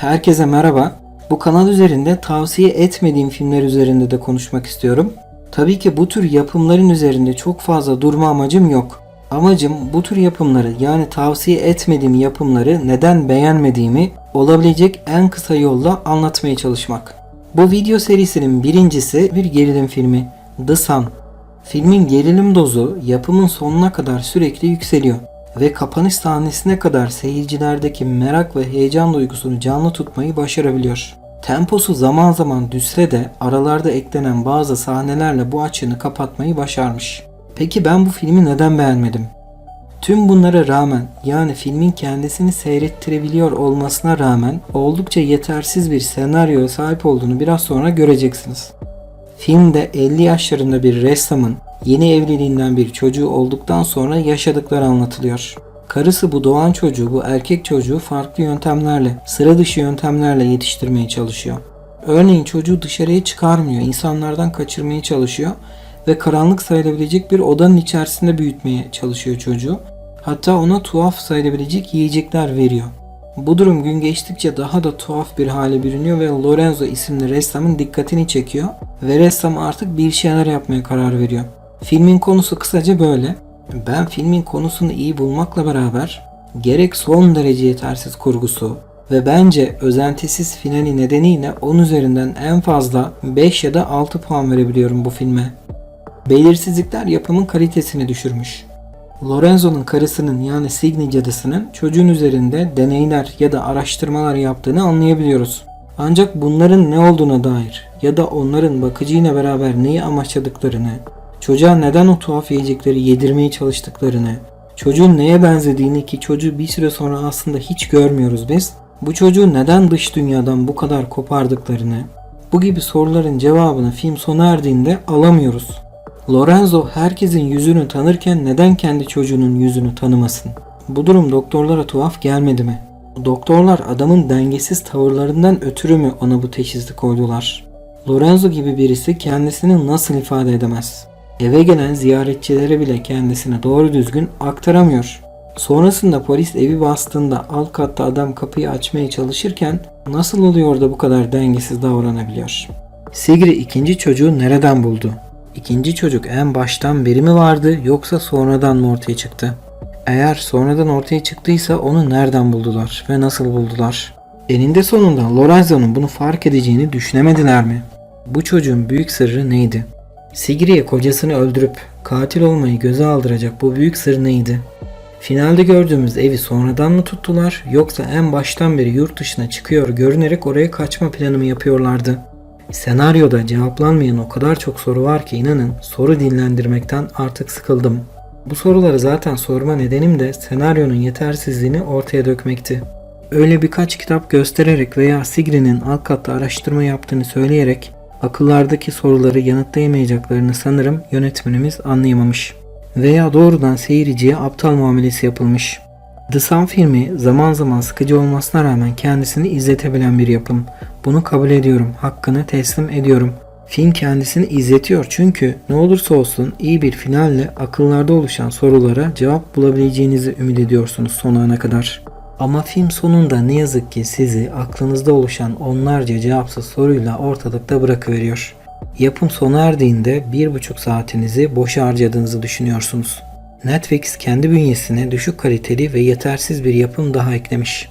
Herkese merhaba. Bu kanal üzerinde tavsiye etmediğim filmler üzerinde de konuşmak istiyorum. Tabii ki bu tür yapımların üzerinde çok fazla durma amacım yok. Amacım bu tür yapımları yani tavsiye etmediğim yapımları neden beğenmediğimi olabilecek en kısa yolla anlatmaya çalışmak. Bu video serisinin birincisi bir gerilim filmi The Sun. Filmin gerilim dozu yapımın sonuna kadar sürekli yükseliyor ve kapanış sahnesine kadar seyircilerdeki merak ve heyecan duygusunu canlı tutmayı başarabiliyor. Temposu zaman zaman düşse de aralarda eklenen bazı sahnelerle bu açığını kapatmayı başarmış. Peki ben bu filmi neden beğenmedim? Tüm bunlara rağmen yani filmin kendisini seyrettirebiliyor olmasına rağmen oldukça yetersiz bir senaryoya sahip olduğunu biraz sonra göreceksiniz. Filmde 50 yaşlarında bir ressamın yeni evliliğinden bir çocuğu olduktan sonra yaşadıkları anlatılıyor. Karısı bu doğan çocuğu, bu erkek çocuğu farklı yöntemlerle, sıra dışı yöntemlerle yetiştirmeye çalışıyor. Örneğin çocuğu dışarıya çıkarmıyor, insanlardan kaçırmaya çalışıyor ve karanlık sayılabilecek bir odanın içerisinde büyütmeye çalışıyor çocuğu. Hatta ona tuhaf sayılabilecek yiyecekler veriyor. Bu durum gün geçtikçe daha da tuhaf bir hale bürünüyor ve Lorenzo isimli ressamın dikkatini çekiyor ve ressam artık bir şeyler yapmaya karar veriyor. Filmin konusu kısaca böyle. Ben filmin konusunu iyi bulmakla beraber gerek son derece yetersiz kurgusu ve bence özentisiz finali nedeniyle 10 üzerinden en fazla 5 ya da 6 puan verebiliyorum bu filme. Belirsizlikler yapımın kalitesini düşürmüş. Lorenzo'nun karısının yani Signy cadısının çocuğun üzerinde deneyler ya da araştırmalar yaptığını anlayabiliyoruz. Ancak bunların ne olduğuna dair ya da onların bakıcıyla beraber neyi amaçladıklarını, çocuğa neden o tuhaf yiyecekleri yedirmeye çalıştıklarını, çocuğun neye benzediğini ki çocuğu bir süre sonra aslında hiç görmüyoruz biz, bu çocuğu neden dış dünyadan bu kadar kopardıklarını, bu gibi soruların cevabını film sona erdiğinde alamıyoruz. Lorenzo herkesin yüzünü tanırken neden kendi çocuğunun yüzünü tanımasın? Bu durum doktorlara tuhaf gelmedi mi? Doktorlar adamın dengesiz tavırlarından ötürü mü ona bu teşhisi koydular? Lorenzo gibi birisi kendisini nasıl ifade edemez? Eve gelen ziyaretçilere bile kendisini doğru düzgün aktaramıyor. Sonrasında polis evi bastığında alt katta adam kapıyı açmaya çalışırken nasıl oluyor da bu kadar dengesiz davranabiliyor? Sigri ikinci çocuğu nereden buldu? İkinci çocuk en baştan beri mi vardı yoksa sonradan mı ortaya çıktı? Eğer sonradan ortaya çıktıysa onu nereden buldular ve nasıl buldular? Eninde sonunda Lorenzo'nun bunu fark edeceğini düşünemediler mi? Bu çocuğun büyük sırrı neydi? Sigri'ye kocasını öldürüp katil olmayı göze aldıracak bu büyük sır neydi? Finalde gördüğümüz evi sonradan mı tuttular yoksa en baştan beri yurt dışına çıkıyor görünerek oraya kaçma planı mı yapıyorlardı? Senaryoda cevaplanmayan o kadar çok soru var ki inanın soru dinlendirmekten artık sıkıldım. Bu soruları zaten sorma nedenim de senaryonun yetersizliğini ortaya dökmekti. Öyle birkaç kitap göstererek veya Sigri'nin alt katta araştırma yaptığını söyleyerek akıllardaki soruları yanıtlayamayacaklarını sanırım yönetmenimiz anlayamamış. Veya doğrudan seyirciye aptal muamelesi yapılmış. The Sun filmi zaman zaman sıkıcı olmasına rağmen kendisini izletebilen bir yapım. Bunu kabul ediyorum, hakkını teslim ediyorum. Film kendisini izletiyor çünkü ne olursa olsun iyi bir finalle akıllarda oluşan sorulara cevap bulabileceğinizi ümit ediyorsunuz son ana kadar. Ama film sonunda ne yazık ki sizi aklınızda oluşan onlarca cevapsız soruyla ortalıkta bırakıveriyor. Yapım sona erdiğinde bir buçuk saatinizi boşa harcadığınızı düşünüyorsunuz. Netflix kendi bünyesine düşük kaliteli ve yetersiz bir yapım daha eklemiş.